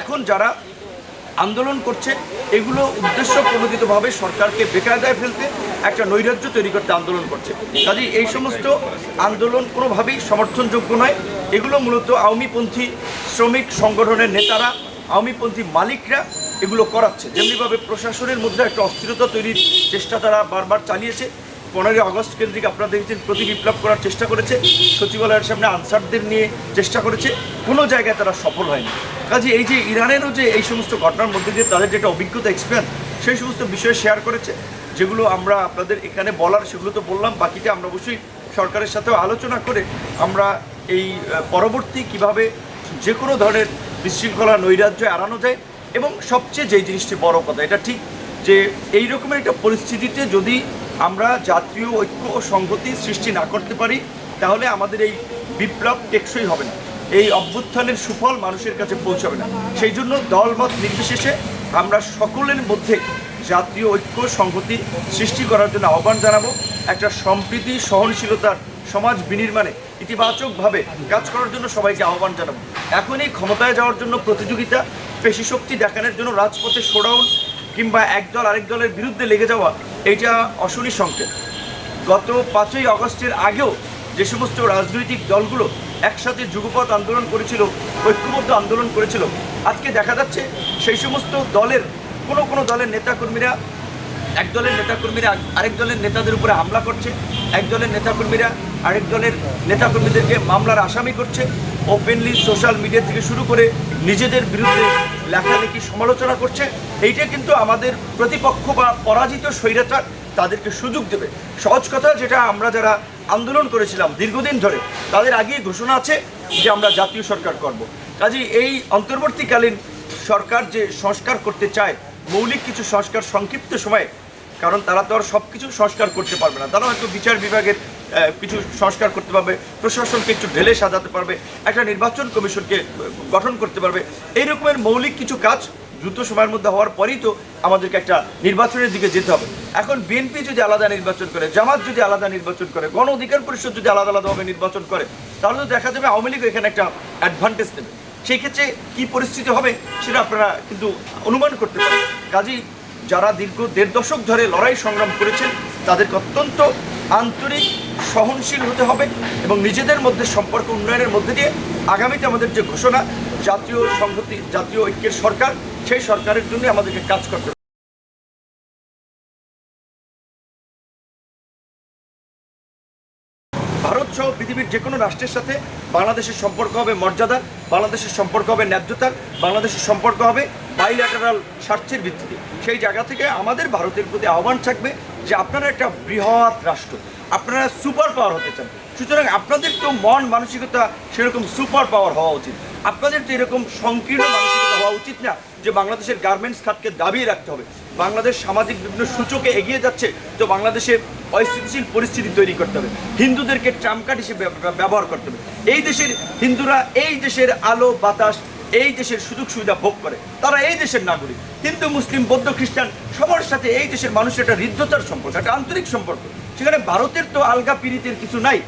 এখন যারা আন্দোলন করছে, এগুলো উদ্দেশ্য প্রণোদিতভাবে সরকারকে বেকায়দায় ফেলতে একটা নৈরাজ্য তৈরি করতে আন্দোলন করছে। কাজে এই সমস্ত আন্দোলন কোনোভাবেই সমর্থনযোগ্য নয়। এগুলো মূলত আওয়ামীপন্থী শ্রমিক সংগঠনের নেতারা, আওয়ামীপন্থী মালিকরা এগুলো করাচ্ছে। যেমনিভাবে প্রশাসনের মধ্যে একটা অস্থিরতা তৈরির চেষ্টা তারা বারবার চালিয়েছে পনেরোই আগস্ট কেন্দ্রিক আপনারা দেখেছেন প্রতি বিপ্লব করার চেষ্টা করেছে, সচিবালয়ের সামনে আনসারদের নিয়ে চেষ্টা করেছে, কোনো জায়গায় তারা সফল হয়নি। কাজে এই যে ইরানেরও যে এই সমস্ত ঘটনার মধ্যে দিয়ে তাদের যে একটা অভিজ্ঞতা এক্সপিরিয়েন্স সেই সমস্ত বিষয়ে শেয়ার করেছে, যেগুলো আমরা আপনাদের এখানে বলার, সেগুলো তো বললাম, বাকিটা আমরা অবশ্যই সরকারের সাথেও আলোচনা করে আমরা এই পরবর্তী কীভাবে যে কোনো ধরনের বিশৃঙ্খলা, নৈরাজ্য এড়ানো যায়, এবং সবচেয়ে যেই জিনিসটি বড় কথা, এটা ঠিক যে এই রকমের একটা পরিস্থিতিতে যদি আমরা জাতীয় ঐক্য ও সংহতি সৃষ্টি না করতে পারি, তাহলে আমাদের এই বিপ্লব টেকসই হবে না। এই অভ্যুত্থানের সুফল মানুষের কাছে পৌঁছাবে না। সেই জন্য দলমত নির্বিশেষে আমরা সকলের মধ্যে জাতীয় ঐক্য সংহতি সৃষ্টি করার জন্য আহ্বান জানাব। একটা সম্প্রীতি, সহনশীলতার সমাজ বিনির্মাণে ইতিবাচকভাবে কাজ করার জন্য সবাইকে আহ্বান জানাব। এখনই ক্ষমতায় যাওয়ার জন্য প্রতিযোগিতা পেশি শক্তি দেখানোর জন্য রাজপথে শোডাউন কিংবা একদল আরেক দলের বিরুদ্ধে লেগে যাওয়া এইটা অশনি সংকেত। গত পাঁচই আগস্টের আগেও যে সমস্ত রাজনৈতিক দলগুলো একসাথে যুগপৎ আন্দোলন করেছিল, ঐক্যবদ্ধ আন্দোলন করেছিল, আজকে দেখা যাচ্ছে সেই সমস্ত দলের কোনো কোনো দলের নেতাকর্মীরা, এক দলের নেতাকর্মীরা আরেক দলের নেতাদের উপরে হামলা করছে, এক দলের নেতাকর্মীরা আরেক দলের নেতাকর্মীদেরকে মামলার আসামি করছে। ওপেনলি সোশ্যাল মিডিয়া থেকে শুরু করে নিজেদের বিরুদ্ধে লেখালেখি সমালোচনা করছে। এইটা কিন্তু আমাদের প্রতিপক্ষ বা পরাজিত স্বৈরাচার তাদেরকে সুযোগ দেবে। সহজ কথা যেটা আমরা যারা আন্দোলন করেছিলাম দীর্ঘদিন ধরে, তাদের আগেই ঘোষণা আছে যে আমরা জাতীয় সরকার করব। কাজে এই অন্তর্বর্তীকালীন সরকার যে সংস্কার করতে চায়, মৌলিক কিছু সংস্কার সংক্ষিপ্ত সময়ে, কারণ তারা তো আর সব কিছু সংস্কার করতে পারবে না। তারা হয়তো বিচার বিভাগের কিছু সংস্কার করতে পারবে, প্রশাসনকে একটু ঢেলে সাজাতে পারবে, একটা নির্বাচন কমিশনকে গঠন করতে পারবে। এই রকমের মৌলিক কিছু কাজ দ্রুত সময়ের মধ্যে হওয়ার পরেই তো আমাদেরকে একটা নির্বাচনের দিকে যেতে হবে। এখন বিএনপি যদি আলাদা নির্বাচন করে, জামাত যদি আলাদা নির্বাচন করে, গণ অধিকার পরিষদ যদি আলাদা আলাদাভাবে নির্বাচন করে, তাহলে তো দেখা যাবে আওয়ামী লীগ এখানে একটা অ্যাডভান্টেজ নেবে সেই ক্ষেত্রে কী পরিস্থিতি হবে সেটা আপনারা কিন্তু অনুমান করতে পারেন। কাজেই যারা দীর্ঘ দেড় দশক ধরে লড়াই সংগ্রাম করেছেন, তাদেরকে অত্যন্ত আন্তরিক, সহনশীল হতে হবে এবং নিজেদের মধ্যে সম্পর্ক উন্নয়নের মধ্যে দিয়ে আগামীতে আমাদের যে ঘোষণা, জাতীয় সংহতি, জাতীয় ঐক্যের সরকার, সেই সরকারের জন্য আমাদেরকে কাজ করতে হবে। ভারত সহ পৃথিবীর যে কোনো রাষ্ট্রের সাথে বাংলাদেশের সম্পর্ক হবে মর্যাদার, বাংলাদেশের সম্পর্ক হবে ন্যায্যতার, বাংলাদেশের সম্পর্ক হবে বাইল্যাটারাল স্বার্থের ভিত্তিতে। সেই জায়গা থেকে আমাদের ভারতের প্রতি আহ্বান থাকবে যে আপনারা একটা বৃহৎ রাষ্ট্র, আপনারা সুপার পাওয়ার হতে চান। সুতরাং আপনাদের তো মন মানসিকতা সেরকম সুপার পাওয়ার হওয়া উচিত। আপনাদের তো এরকম সংকীর্ণ মানসিকতা হওয়া উচিত না যে বাংলাদেশের গার্মেন্টস খাতকে দাবিয়ে রাখতে হবে। বাংলাদেশ সামাজিক বিভিন্ন সূচকে এগিয়ে যাচ্ছে, তো বাংলাদেশে অস্থিতিশীল পরিস্থিতি তৈরি করতে হবে। হিন্দুদেরকে ট্রাম্প কার্ড হিসেবে ব্যবহার করতে হবে। এই দেশের হিন্দুরা এই দেশের আলো, বাতাস এই দেশের সুযোগ সুবিধা ভোগ করে। তারা এই দেশের নাগরিক। হিন্দু, মুসলিম, বৌদ্ধ, খ্রিস্টান, সবার সাথে এই দেশের মানুষের একটা হৃদ্যতার সম্পর্ক, একটা আন্তরিক সম্পর্ক। সেখানে ভারতের তো আলগা পীড়িতের কিছু নাই।